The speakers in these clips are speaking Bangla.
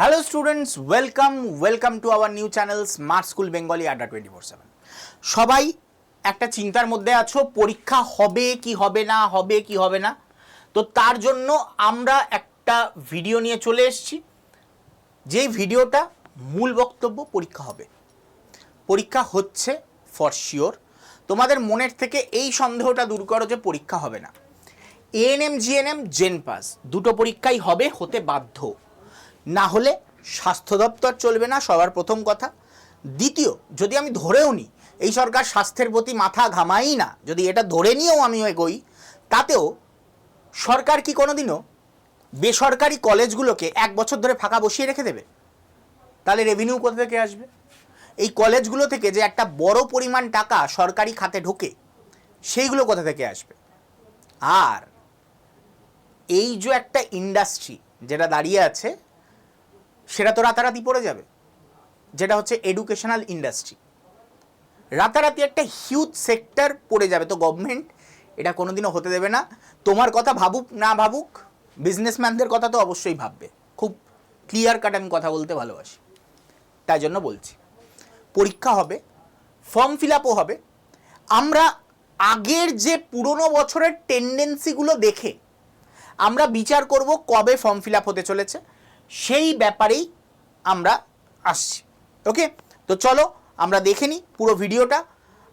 Hello students welcome welcome to our new channel smart school Bengali আড্ডা টোয়েন্টি ফোর সেভেন সবাই একটা চিন্তার মধ্যে আছো, পরীক্ষা হবে কি হবে না, হবে কি হবে না? তো তার জন্য আমরা একটা ভিডিও নিয়ে চলে এসেছি। যেই ভিডিওটা মূল বক্তব্য, পরীক্ষা হবে। পরীক্ষা হচ্ছে ফর শিওর তোমাদের মনের থেকে এই সন্দেহটা দূর করো যে পরীক্ষা হবে না। এএনএম জিএনএম জেন পাস দুটো পরীক্ষাই হবে, হতে বাধ্য। না হলে স্বাস্থ্য দপ্তর চলবে না, সবার প্রথম কথা। দ্বিতীয়, যদি আমি ধরেও নিই এই সরকার স্বাস্থ্যের প্রতি মাথা ঘামাই না, যদি এটা ধরে নিয়েও আমি এগোই, তাতেও সরকার কি কোনোদিনও বেসরকারি কলেজগুলোকে এক বছর ধরে ফাঁকা বসিয়ে রেখে দেবে? তাহলে রেভিনিউ কোথা থেকে আসবে? এই কলেজগুলো থেকে যে একটা বড় পরিমাণ টাকা সরকারি খাতে ঢোকে, সেইগুলো কোথা থেকে আসবে? আর এই যে একটা ইন্ডাস্ট্রি যেটা দাঁড়িয়ে আছে সেটা তো রাতারাতি পড়ে যাবে। যেটা হচ্ছে এডুকেশনাল ইন্ডাস্ট্রি রাতারাতি একটা হিউজ সেক্টর পড়ে যাবে। তো গভর্নমেন্ট এটা কোনোদিনও হতে দেবে না। তোমার কথা ভাবুক না ভাবুক বিজনেসম্যানদের কথা তো অবশ্যই ভাববে। খুব ক্লিয়ার কাট আমি কথা বলতে ভালোবাসি। তাই জন্য বলছি। পরীক্ষা হবে ফর্ম ফিল আপও হবে। আমরা আগের যে পুরনো বছরের টেন্ডেন্সিগুলো দেখে আমরা বিচার করব কবে ফর্ম ফিল আপ হতে চলেছে। সেই ব্যাপারেই আমরা আসছি। ওকে তো চলো আমরা দেখে নিই পুরো ভিডিওটা।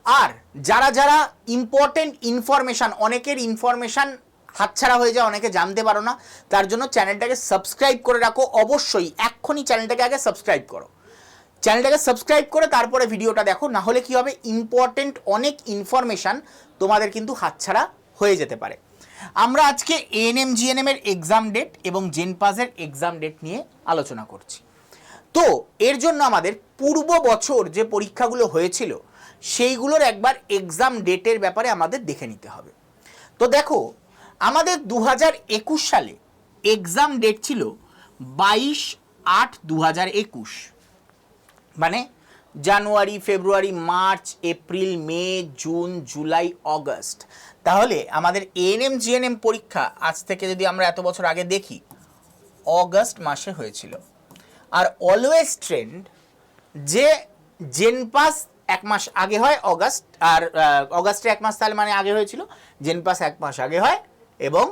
আর যারা যারা ইম্পর্টেন্ট ইনফরমেশান অনেকের ইনফরমেশান হাতছাড়া হয়ে যায়, অনেকে জানতে পারো না, তার জন্য চ্যানেলটাকে সাবস্ক্রাইব করে রাখো। অবশ্যই এক্ষুনি চ্যানেলটাকে আগে সাবস্ক্রাইব করো। চ্যানেলটাকে সাবস্ক্রাইব করে তারপরে ভিডিওটা দেখো না হলে কি হবে? ইম্পর্টেন্ট অনেক ইনফরমেশান তোমাদের কিন্তু হাতছাড়া হয়ে যেতে পারে। আমরা আজকে এএনএম জিএনএম এর এক্সাম ডেট এবং জেন পাসের এক্সাম ডেট নিয়ে আলোচনা করছি। তো এর জন্য আমাদের পূর্ব বছর যে পরীক্ষাগুলো হয়েছিল, সেইগুলোর একবার এক্সাম ডেটের ব্যাপারে আমাদের দেখে নিতে হবে। তো দেখো, আমাদের দু হাজার একুশ সালে এক্সাম ডেট ছিল বাইশ আট দু মানে জানুয়ারি, ফেব্রুয়ারি, মার্চ, এপ্রিল, মে, জুন, জুলাই, অগস্ট। তাহলে আমাদের এএনএম জিএনএম পরীক্ষা আজ থেকে যদি আমরা এত বছর আগে দেখি, অগস্ট মাসে হয়েছিল। আর অলওয়েজ ট্রেন্ড যে জেন পাস এক মাস আগে হয় অগাস্ট, আর অগাস্টে এক মাস তাহলে মানে আগে হয়েছিল জেন পাস এক মাস আগে হয় এবং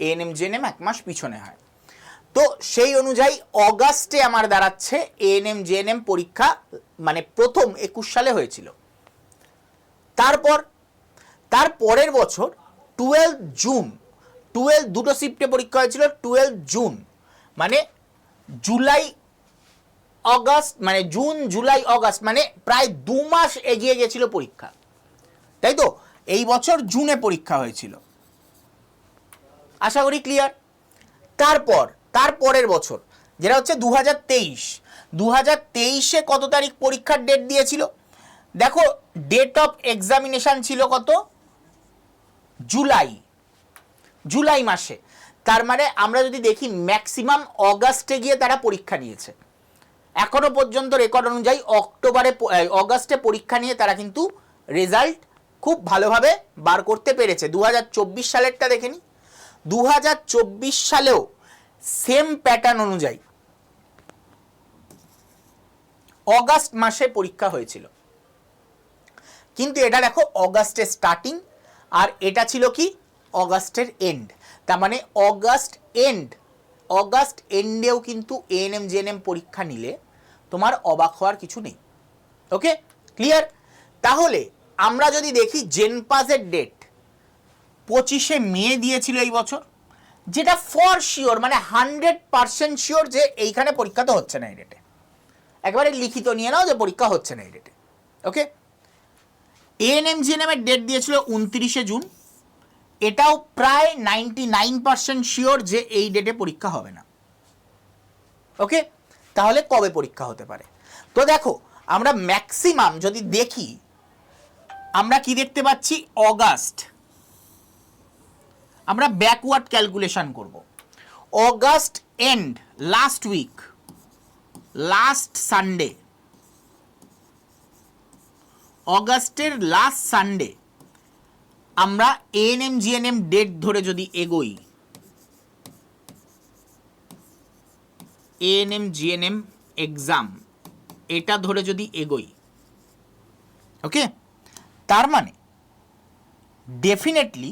এএনএম জেএনএম এক মাস পিছনে হয়। তো সেই অনুযায়ী অগাস্টে আমার দাঁড়াচ্ছে এএনএম জেএনএম পরীক্ষা মানে প্রথম একুশ সালে হয়েছিল। তারপর, তার পরের বছর টুয়েলভ জুন টুয়েলভ দুটো শিফটে পরীক্ষা হয়েছিল টুয়েলভ জুন মানে জুলাই অগাস্ট মানে জুন জুলাই অগাস্ট মানে প্রায় দু মাস এগিয়ে গেছিল পরীক্ষা। তাই তো? এই বছর জুনে পরীক্ষা হয়েছিল। আশা করি ক্লিয়ার তারপর তার পরের বছর, যেটা হচ্ছে দু হাজার তেইশ। দু হাজার তেইশে কত তারিখ পরীক্ষার ডেট দিয়েছিল? দেখো ডেট অফ এক্সামিনেশন ছিল কত? জুলাই। জুলাই মাসে। তার মানে আমরা যদি দেখি ম্যাক্সিমাম অগাস্টে গিয়ে তারা পরীক্ষা নিয়েছে। এখনও পর্যন্ত রেকর্ড অনুযায়ী অক্টোবরে অগাস্টে পরীক্ষা নিয়ে তারা কিন্তু রেজাল্ট খুব ভালোভাবে বার করতে পেরেছে। দু হাজার চব্বিশ সালেরটা দেখে নি। দু হাজার চব্বিশ সালেও সেম প্যাটার্ন অনুযায়ী। অগাস্ট মাসে পরীক্ষা হয়েছিল। কিন্তু এটা দেখো অগাস্টের স্টার্টিং আর এটা ছিল কি? অগাস্টের এন্ড তার মানে অগাস্ট এন্ড অগাস্ট এন্ডেও কিন্তু এএনএম জেএনএম পরীক্ষা নিলে তোমার অবাক হওয়ার কিছু নেই। ওকে ক্লিয়ার তাহলে আমরা যদি দেখি জেন পাসের ডেট পঁচিশে মে দিয়েছিল এই বছর। যেটা ফর শিওর মানে হান্ড্রেড পার্সেন্ট শিওর যে এইখানে পরীক্ষা তো হচ্ছে না এই ডেটে একবারে লিখিত নিয়ে নাও যে পরীক্ষা হচ্ছে না এই ডেটে ওকে এএনএম জিএনএম এর ডেট দিয়েছিল উনত্রিশে জুন। এটাও প্রায় নাইনটি নাইন পার্সেন্ট শিওর যে এই ডেটে পরীক্ষা হবে না। ওকে তাহলে কবে পরীক্ষা হতে পারে? তো দেখো, আমরা ম্যাক্সিমাম যদি দেখি, আমরা কি দেখতে পাচ্ছি? অগাস্ট আমরা ব্যাকওয়ার্ড ক্যালকুলেশন করব। August end last week last Sunday অগাস্টের লাস্ট সানডে আমরা এএনএম জিএনএম ডেট ধরে যদি এগোই এএনএম জিএনএম এক্সাম এটা ধরে যদি এগোই ওকে তার মানে ডেফিনেটলি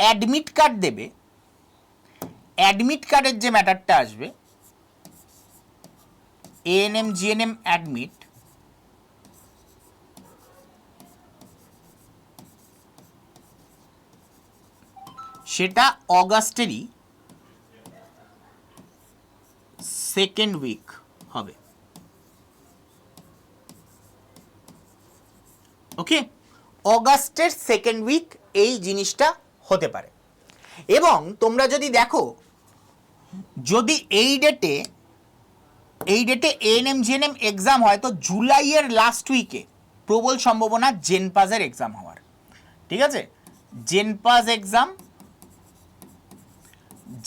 অ্যাডমিট কার্ড দেবে অ্যাডমিট কার্ডের যে ম্যাটারটা আসবে এএনএম জিএনএম অ্যাডমিট সেটা অগাস্টেরই সেকেন্ড উইক হবে। ওকে অগাস্টের সেকেন্ড উইক এই জিনিসটা হতে পারে। এবং তোমরা যদি দেখো, যদি এই ডেটে এই ডেটে এএনএম জিএনএম এক্সাম হয়, তো জুলাইয়ের লাস্ট উইকে প্রবল সম্ভাবনা জেনপাজের এক্সাম হওয়ার। ঠিক আছে? JENPAS exam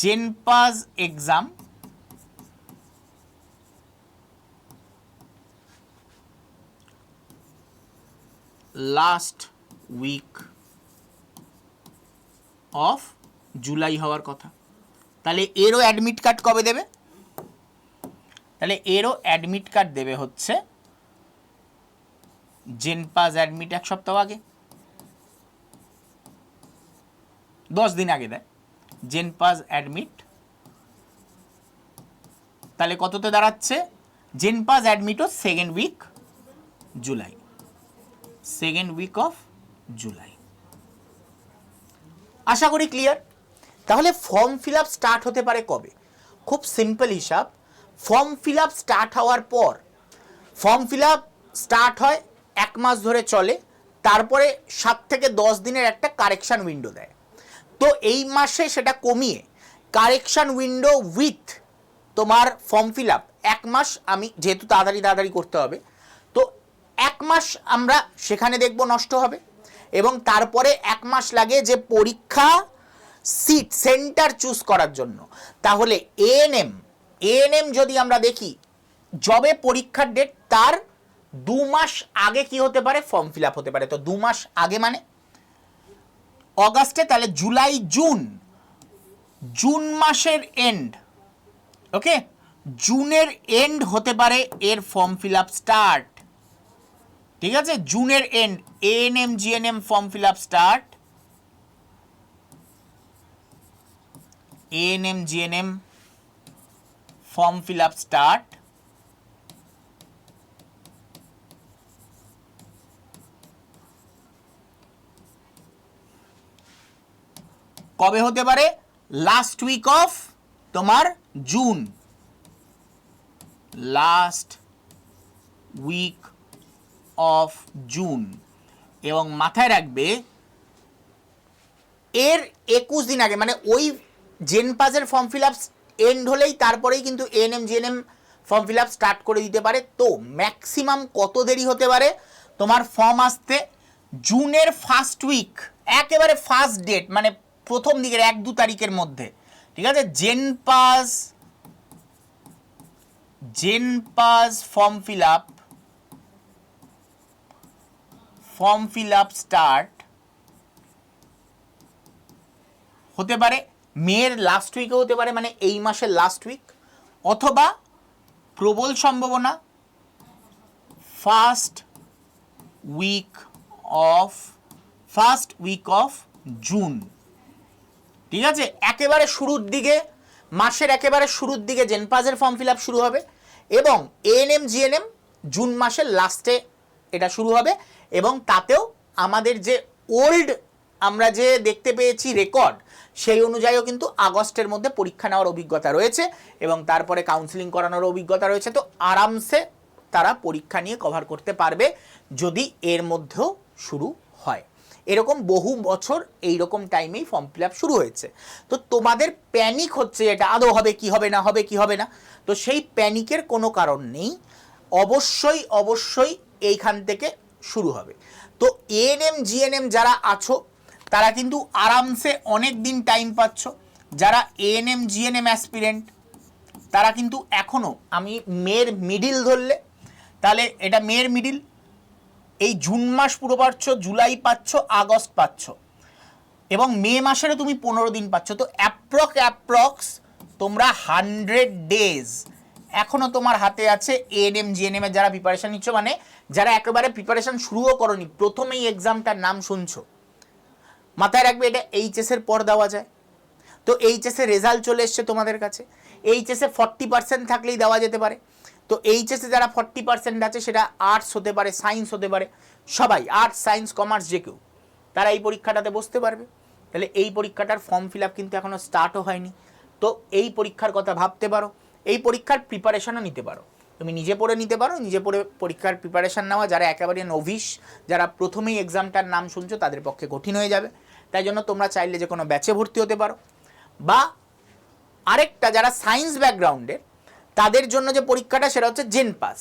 JENPAS exam last week of July হওয়ার কথা। তাহলে এরও অ্যাডমিট কার্ড কবে দেবে? তাহলে এরও অ্যাডমিট কার্ড দেবে হচ্ছে জেনপাস অ্যাডমিট এক সপ্তাহ আগে। দশ দিন আগে দেয়। জেনপাস অ্যাডমিট তাহলে কততে দাঁড়াচ্ছে? JENPAS অ্যাডমিটও second week July second week of July আশা করি ক্লিয়ার তাহলে ফর্ম ফিল আপ স্টার্ট হতে পারে কবে? খুব সিম্পল হিসাব ফর্ম ফিল আপ স্টার্ট হওয়ার পর ফর্ম ফিল আপ স্টার্ট হয় এক মাস ধরে চলে, তারপরে সাত থেকে দশ দিনের একটা কারেকশান উইন্ডো দেয়। তো এই মাসে সেটা কমিয়ে কারেকশান উইন্ডো উইথ তোমার ফর্ম ফিল আপ এক মাস আমি যেহেতু তাড়াতাড়ি তাড়াতাড়ি করতে হবে, তো এক মাস আমরা সেখানে দেখব নষ্ট হবে। এবং তারপরে এক মাস লাগে যে পরীক্ষা সিট সেন্টার চুজ করার জন্য। তাহলে এএনএম এএনএম যদি আমরা দেখি জবে পরীক্ষার ডেট তার দু মাস আগে কি হতে পারে? ফর্ম ফিল হতে পারে। তো দু মাস আগে মানে অগাস্টে, তাহলে জুলাই, জুন। জুন মাসের এন্ড ওকে জুনের এন্ড হতে পারে এর ফর্ম ফিল আপ স্টার্ট ঠিক আছে? জুনের end ANM GNM form fill up start ANM GNM form fill up start কবে হতে পারে? লাস্ট উইক অফ তোমার June last week of June এবং মাথায় রাখবে, এর একুশ দিন আগে মানে ওই জেনপাজের ফর্ম ফিল আপ এন্ড হলেই তারপরেই কিন্তু ANM GNM form fill up start করে দিতে পারে। তো ম্যাক্সিমাম কত দেরি হতে পারে? তোমার ফর্ম আসতে জুনের ফার্স্ট উইক একেবারে ফার্স্ট ডেট মানে প্রথম দিকের এক, দু তারিখের মধ্যে। ঠিক আছে? JENPAS JENPAS form fill up form fill up start হতে পারে মেয়ের লাস্ট উইকে হতে পারে মানে এই মাসের লাস্ট উইক অথবা প্রবল সম্ভাবনা first week of first week of June ঠিক আছে? একেবারে শুরুর দিকে, মাসের একেবারে শুরুর দিকে জেনপাজের ফর্ম ফিল আপ শুরু হবে এবং এএনএম জিএনএম জুন মাসের লাস্টে এটা শুরু হবে। এবং তাতেও আমাদের যে ওল্ড আমরা যে দেখতে পেয়েছি রেকর্ড, সেই অনুযায়ীও কিন্তু আগস্টের মধ্যে পরীক্ষা নেওয়ার অভিজ্ঞতা রয়েছে এবং তারপরে কাউন্সিলিং করানোর অভিজ্ঞতা রয়েছে। তো আরামসে তারা পরীক্ষা নিয়ে কভার করতে পারবে যদি এর মধ্যেও শুরু হয়। এরকম বহু বছর এই রকম টাইমেই ফর্ম ফিল শুরু হয়েছে। তো তোমাদের প্যানিক হচ্ছে এটা, আদৌ হবে, কি হবে, না হবে, কি হবে না? তো সেই প্যানিকের কোনো কারণ নেই। অবশ্যই অবশ্যই এইখান থেকে শুরু হবে। তো এএনএম জিএনএম যারা আছো, তারা কিন্তু আরামসে অনেক দিন টাইম পাচ্ছ। যারা এএনএম জিএনএম অ্যাসপিরেন্ট তারা কিন্তু এখনও আমি মের মিডিল ধরলে, তাহলে এটা মের মিডিল এই জুন মাস পুরো পাচ্ছ, জুলাই পাচ্ছ, আগস্ট পাচ্ছ। এবং মে মাসেরও তুমি পনেরো দিন পাচ্ছ। তো অ্যাপ্রক অ্যাপ্রক্স তোমরা হান্ড্রেড ডেজ এখনও তোমার হাতে আছে এএনএম জিএনএম এর যারা প্রিপারেশন নিচ্ছ মানে যারা একেবারে প্রিপারেশন শুরুও করনি, প্রথমেই এক্সামটার নাম শুনছো। মাথায় রাখবে, এটা এইচএস এর পর দেওয়া যায়। তো এইচএস এর রেজাল্ট চলে এসছে তোমাদের কাছে। এইচএস ফর্টি পার্সেন্ট থাকলেই দেওয়া যেতে পারে। তো এইচএস যারা ফর্টি পার্সেন্ট আছে, সেটা আর্টস হতে পারে সায়েন্স হতে পারে, সবাই আর্টস সায়েন্স কমার্স যে কেউ, তারা এই পরীক্ষাটাতে বসতে পারবে। তাহলে এই পরীক্ষাটার ফর্ম ফিল আপ কিন্তু এখনও স্টার্টও হয়নি। তো এই পরীক্ষার কথা ভাবতে পারো। এই পরীক্ষার প্রিপারেশনও নিতে পারো। তুমি নিজে পড়ে নিতে পারো, নিজে পড়ে পরীক্ষার প্রিপারেশান নেওয়া যারা একেবারে নভিস যারা প্রথমেই এক্সামটার নাম শুনছো, তাদের পক্ষে কঠিন হয়ে যাবে। তাই জন্য তোমরা চাইলে যে কোনো ব্যাচে ভর্তি হতে পারো। বা আরেকটা, যারা সায়েন্স ব্যাকগ্রাউন্ডের তাদের জন্য যে পরীক্ষাটা, সেটা হচ্ছে জেন পাস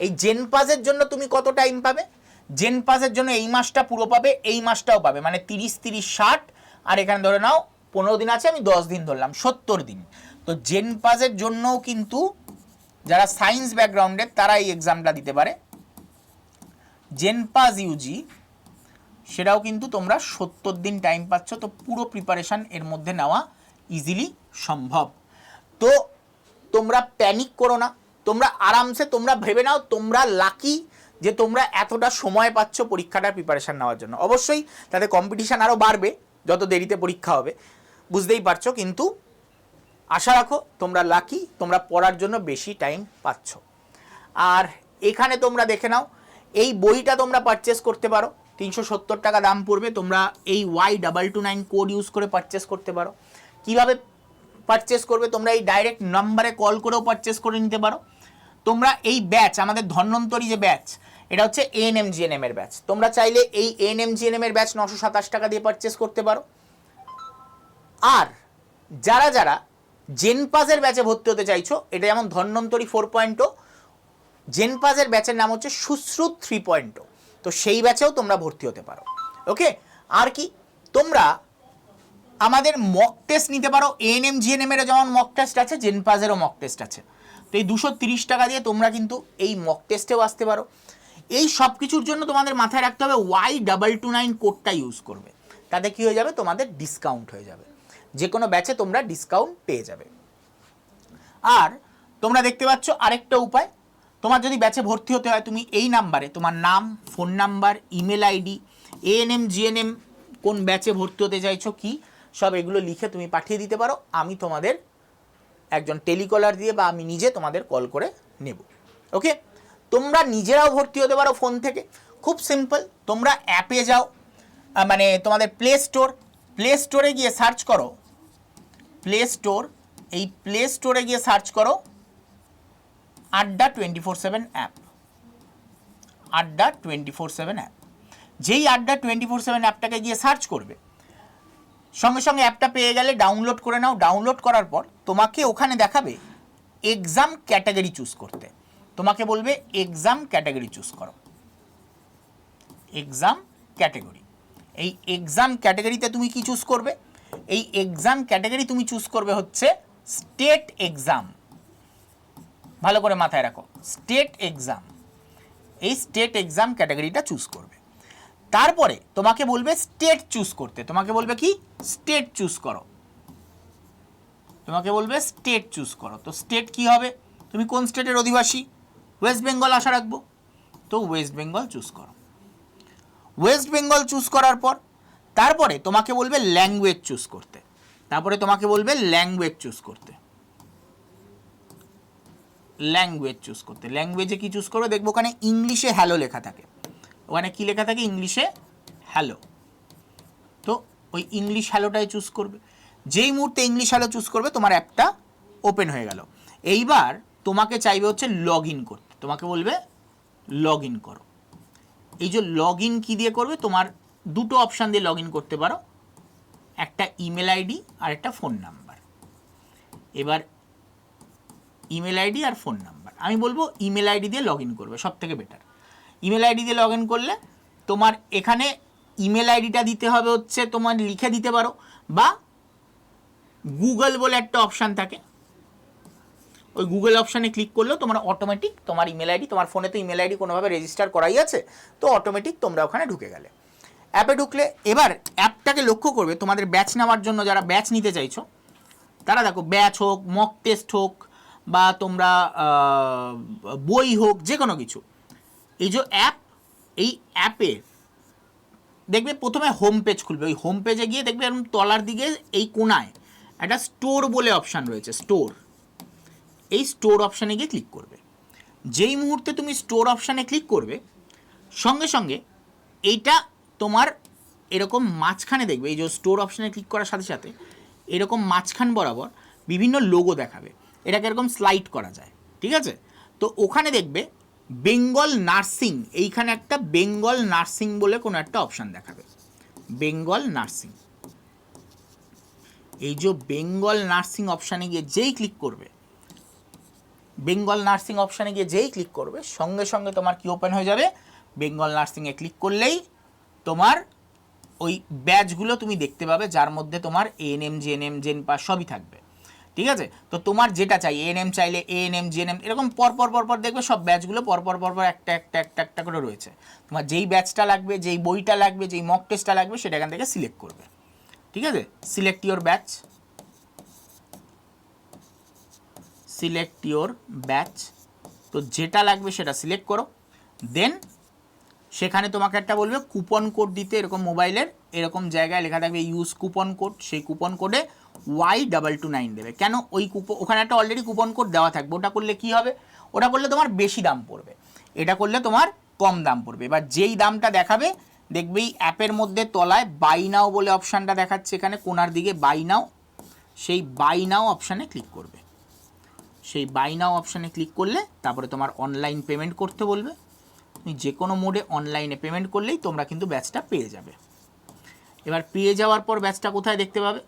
এই জেন পাসের জন্য তুমি কত টাইম পাবে? জেন পাসের জন্য এই মাসটা পুরো পাবে, এই মাসটাও পাবে। মানে তিরিশ তিরিশ, ষাট, আর এখানে ধরে নাও পনেরো দিন আছে, আমি দশ দিন ধরলাম, সত্তর দিন। তো জেন পাসের জন্যও কিন্তু যারা সায়েন্স ব্যাকগ্রাউন্ডের তারা এই এক্সামটা দিতে পারে। জেন পাস ইউজি সেটাও কিন্তু তোমরা সত্তর দিন টাইম পাচ্ছ, তো পুরো প্রিপারেশান এর মধ্যে নেওয়া ইজিলি সম্ভব। তো তোমরা প্যানিক করো না, তোমরা আরামসে, তোমরা ভেবে নাও, তোমরা লাকি যে তোমরা এতটা সময় পাচ্ছ পরীক্ষাটার প্রিপারেশান নেওয়ার জন্য। অবশ্যই তাতে কম্পিটিশান আরও বাড়বে, যত দেরিতে পরীক্ষা হবে। বুঝতেই পারছ, কিন্তু আশা রাখো, তোমরা লাকি তোমরা পড়ার জন্য বেশি টাইম পাচ্ছ। আর এখানে তোমরা দেখে নাও, এই বইটা তোমরা পারচেস করতে পারো। তিনশো সত্তর টাকা দাম পড়বে, তোমরা এই Y double two nine code use করে পারচেস করতে পারো। কীভাবে পারচেস করবে, তোমরা এই ডাইরেক্ট নাম্বারে কল করেও পারচেস করে নিতে পারো। তোমরা এই ব্যাচ আমাদের ধন্বন্তরী যে ব্যাচ এটা হচ্ছে এএনএম জিএনএম এর ব্যাচ তোমরা চাইলে এই এএনএম জিএনএম এর ব্যাচ নশো সাতাশ টাকা দিয়ে পারচেস করতে পারো। আর যারা যারা জেনপাজের ব্যাচে ভর্তি হতে চাইছো, এটা যেমন ধন্বন্তরী ফোর পয়েন্টও জেনপাজের ব্যাচের নাম হচ্ছে সুশ্রুত থ্রি পয়েন্টও তো সেই ব্যাচেও তোমরা ভর্তি হতে পারো। ওকে আর কি? তোমরা আমাদের মক টেস্ট নিতে পারো। এএনএম জিএনএম এর যেমন মক টেস্ট আছে জেনপাজেরও মক টেস্ট আছে। তো এই দুশো তিরিশ টাকা দিয়ে তোমরা কিন্তু এই মক টেস্টেও আসতে পারো। এই সব কিছুর জন্য তোমাদের মাথায় রাখতে হবে ওয়াই ডাবল টু নাইন কোডটা ইউজ করবে। তাতে কি হয়ে যাবে? তোমাদের ডিসকাউন্ট হয়ে যাবে। যে কোনো ব্যাচে তোমরা ডিসকাউন্ট পেয়ে যাবে। আর তোমরা দেখতে পাচ্ছ আরেকটা উপায়। তোমার যদি ব্যাচে ভর্তি হতে হয়, তুমি এই নাম্বারে তোমার নাম phone number email ID ANM GNM কোন ব্যাচে ভর্তি হতে চাইছো, কি, সব এগুলো লিখে তুমি পাঠিয়ে দিতে পারো। আমি তোমাদের একজন টেলিকলার দিয়ে বা আমি নিজে তোমাদের কল করে নেব। ওকে? তোমরা নিজেরাও ভর্তি হতে পারো ফোন থেকে। খুব সিম্পল তোমরা অ্যাপে যাও। মানে তোমাদের প্লে স্টোর প্লে স্টোরে গিয়ে সার্চ করো। প্লে স্টোর এই প্লে স্টোরে গিয়ে সার্চ করো Adda twenty four seven app Adda twenty four seven app যেই আড্ডা টোয়েন্টি ফোর সেভেন অ্যাপটাকে গিয়ে সার্চ করবে, সঙ্গে সঙ্গে অ্যাপটা পেয়ে গেলে ডাউনলোড করে নাও। ডাউনলোড করার পর তোমাকে ওখানে দেখাবে এক্সাম ক্যাটাগরি চুজ করতে। তোমাকে বলবে এক্সাম ক্যাটাগরি চুজ করো। এক্সাম ক্যাটাগরি এই এক্সাম ক্যাটাগরিতে তুমি কি চুজ করবে? এই এক্সাম ক্যাটাগরি তুমি চুজ করবে হচ্ছে স্টেট এক্সাম ভালো করে মাথায় রাখো স্টেট এক্সাম এই স্টেট এক্সাম ক্যাটাগরিটা চুজ করবে। তারপরে তোমাকে বলবে স্টেট চুজ করতে। তোমাকে বলবে কি? স্টেট চুজ করো। তোমাকে বলবে স্টেট চুজ করো। তো স্টেট কি হবে? তুমি কোন স্টেটের অধিবাসী? ওয়েস্ট বেঙ্গল আশা রাখব। তো ওয়েস্ট বেঙ্গল চুজ করো। ওয়েস্ট বেঙ্গল চুজ করার পর তারপরে তোমাকে বলবে ল্যাঙ্গুয়েজ চুজ করতে। তারপরে তোমাকে বলবে ল্যাঙ্গুয়েজ চুজ করতে। ল্যাঙ্গুয়েজ চুজ করতে। ল্যাঙ্গুয়েজে কি চুজ করবে দেখব ওখানে ইংলিশে হ্যালো লেখা থাকে। ওখানে কি লেখা থাকে? ইংলিশে হ্যালো তো ওই ইংলিশ হ্যালোটাই চুজ করবে। যেই মুহূর্তে ইংলিশ হ্যালো চুজ করবে, তোমার অ্যাপটা ওপেন হয়ে গেল। এইবার তোমাকে চাইবে হচ্ছে লগ ইন করতে। তোমাকে বলবে লগ ইন করো। এই যে লগ ইন কী দিয়ে করবে? তোমার দুটো অপশান দিয়ে লগ করতে পারো। একটা ইমেল আইডি আর একটা ফোন নাম্বার এবার ইমেল আইডি আর ফোন নাম্বার আমি বলব ইমেল আইডি দিয়ে লগ করবে সব থেকে বেটার ইমেল আইডি দিয়ে লগ করলে তোমার এখানে ইমেল আইডিটা দিতে হবে হচ্ছে তোমার লিখে দিতে পারো বা গুগল বলে একটা অপশান থাকে। ওই গুগল অপশানে ক্লিক করলেও তোমার অটোমেটিক তোমার ইমেল আইডি তোমার ফোনে তো ইমেল আইডি কোনোভাবে রেজিস্টার করাই আছে, তো অটোমেটিক তোমরা ওখানে ঢুকে গেলে। অ্যাপে ঢুকলে এবার অ্যাপটাকে লক্ষ্য করবে তোমাদের ব্যাচ নেওয়ার জন্য যারা ব্যাচ নিতে চাইছো। তারা দেখো ব্যাচ হোক মক টেস্ট হোক, বা তোমরা বই হোক যে কোনো কিছু। এই যে অ্যাপ, এই অ্যাপে দেখবে প্রথমে হোম পেজ খুলবে। ওই হোম পেজে গিয়ে দেখবে এরকম তলার দিকে এই কোনায় একটা স্টোর বলে অপশান রয়েছে স্টোর এই স্টোর অপশানে গিয়ে ক্লিক করবে। যেই মুহূর্তে তুমি স্টোর অপশানে ক্লিক করবে, সঙ্গে সঙ্গে এইটা তোমার এরকম মাঝখানে দেখবে, এই যে স্টোর অপশানে ক্লিক করার সাথে সাথে এরকম মাঝখান বরাবর বিভিন্ন লোগো দেখাবে। এটাকে এরকম স্লাইড করা যায়, ঠিক আছে? তো ওখানে দেখবে বেঙ্গল নার্সিং এইখানে একটা বেঙ্গল নার্সিং বলে কোনো একটা অপশান দেখাবে। বেঙ্গল নার্সিং এই যে বেঙ্গল নার্সিং অপশানে গিয়ে যেই ক্লিক করবে বেঙ্গল নার্সিং অপশানে গিয়ে যেই ক্লিক করবে, সঙ্গে সঙ্গে তোমার কি ওপেন হয়ে যাবে? বেঙ্গল নার্সিংয়ে ক্লিক করলেই তোমার ওই ব্যাচগুলো তুমি দেখতে পাবে, যার মধ্যে তোমার এএনএম জিএনএম জেন পাস সবই থাকবে। ঠিক আছে? তো তোমার যেটা চাই এএনএম চাইলে এএনএম জিএনএম এরকম পরপর পরপর দেখবে সব ব্যাচগুলো পরপর পরপর একটা একটা একটা একটা করে রয়েছে। তোমার যেই ব্যাচটা লাগবে, যেই বইটা লাগবে, যেই মক টেস্টটা লাগবে, সেটা এখান থেকে সিলেক্ট করবে। ঠিক আছে? Select your batch select your batch তো যেটা লাগবে সেটা সিলেক্ট করো। দেন সেখানে তোমাকে একটা বলবে কুপন কোড দিতে, এরকম মোবাইলের এরকম জায়গায় লেখা থাকবে ইউজ কুপন কোড সেই কুপন কোডে ওয়াই ডাবল টু নাইন দেবে। কেন? ওই কুপন ওখানে একটা অলরেডি কুপন কোড দেওয়া থাকবে। ওটা করলে কি হবে? ওটা করলে তোমার বেশি দাম পড়বে। এটা করলে তোমার কম দাম পড়বে। এবার যেই দামটা দেখাবে, দেখবে এই অ্যাপের মধ্যে তলায় বাই নাও বলে অপশানটা দেখাচ্ছে এখানে, কোনার দিকে বাই নাও সেই বাই নাও অপশানে ক্লিক করবে। সেই বাই নাও অপশানে ক্লিক করলে তারপরে তোমার অনলাইন পেমেন্ট করতে বলবে। তুমি যে কোনো মোডে অনলাইনে পেমেন্ট করলেই তোমরা কিন্তু ব্যাচটা পেয়ে যাবে। এবার পেয়ে যাওয়ার পর ব্যাচটা কোথায় দেখতে পাবে?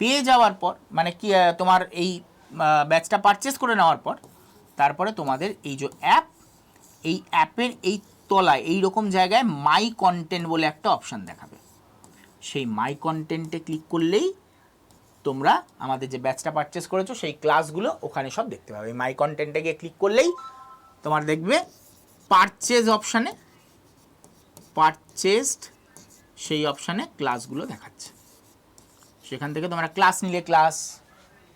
পেয়ে যাওয়ার পর মানে কি তোমার এই ব্যাচটা পারচেস করে নেওয়ার পর, তারপরে তোমাদের এই যে অ্যাপ এই অ্যাপের এই তলায়, এই রকম জায়গায় মাই কন্টেন্ট বলে একটা অপশান দেখাবে। সেই মাই কন্টেন্টে ক্লিক করলেই তোমরা আমাদের যে ব্যাচটা পারচেস করেছ, সেই ক্লাসগুলো ওখানে সব দেখতে পাবে। মাই কন্টেন্টে গিয়ে ক্লিক করলেই তোমার দেখবে পারচেজ অপশানে পারচেসড সেই অপশানে ক্লাসগুলো দেখাচ্ছে। সেখান থেকে তোমরা ক্লাস নিলে ক্লাস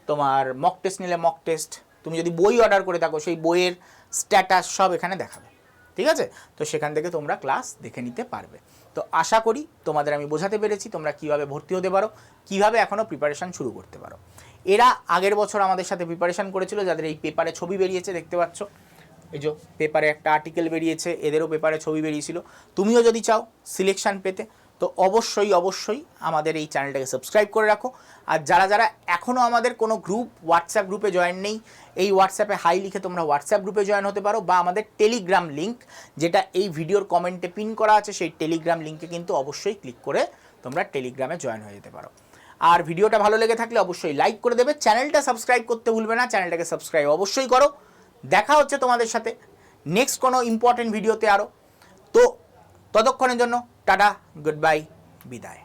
তোমার মক টেস্ট নিলে মক টেস্ট তুমি যদি বই অর্ডার করে থাকো সেই বইয়ের স্ট্যাটাস সব এখানে দেখাবে, ঠিক আছে? তো সেখান থেকে তোমরা ক্লাস দেখে নিতে পারবে। তো আশা করি তোমাদের আমি বোঝাতে পেরেছি তোমরা কীভাবে ভর্তি হতে পারো, কীভাবে এখনও প্রিপারেশান শুরু করতে পারো। এরা আগের বছর আমাদের সাথে প্রিপারেশান করেছিল, যাদের এই পেপারে ছবি বেরিয়েছে, দেখতে পাচ্ছ? এই যে পেপারে একটা আর্টিকেল বেরিয়েছে, এদেরও পেপারে ছবি বেরিয়েছিল। তুমিও যদি চাও সিলেকশন পেতে, তো অবশ্যই অবশ্যই আমাদের এই চ্যানেলটাকে সাবস্ক্রাইব করে রাখো। আর যারা যারা এখনও আমাদের কোনো গ্রুপ হোয়াটসঅ্যাপ গ্রুপে জয়েন নেই, এই হোয়াটসঅ্যাপে হাই লিখে তোমরা হোয়াটসঅ্যাপ গ্রুপে জয়েন হতে পারো, বা আমাদের টেলিগ্রাম লিঙ্ক যেটা এই ভিডিওর কমেন্টে পিন করা আছে, সেই টেলিগ্রাম লিঙ্কে কিন্তু অবশ্যই ক্লিক করে তোমরা টেলিগ্রামে জয়েন হয়ে যেতে পারো। আর ভিডিওটা ভালো লেগে থাকলে অবশ্যই লাইক করে দেবে। চ্যানেলটা সাবস্ক্রাইব করতে ভুলবে না চ্যানেলটাকে সাবস্ক্রাইব অবশ্যই করো। দেখা হচ্ছে তোমাদের সাথে নেক্সট কোনো ইম্পর্টেন্ট ভিডিওতে আরও তো ততক্ষণের জন্য টাটা গুড বাই বিদায়।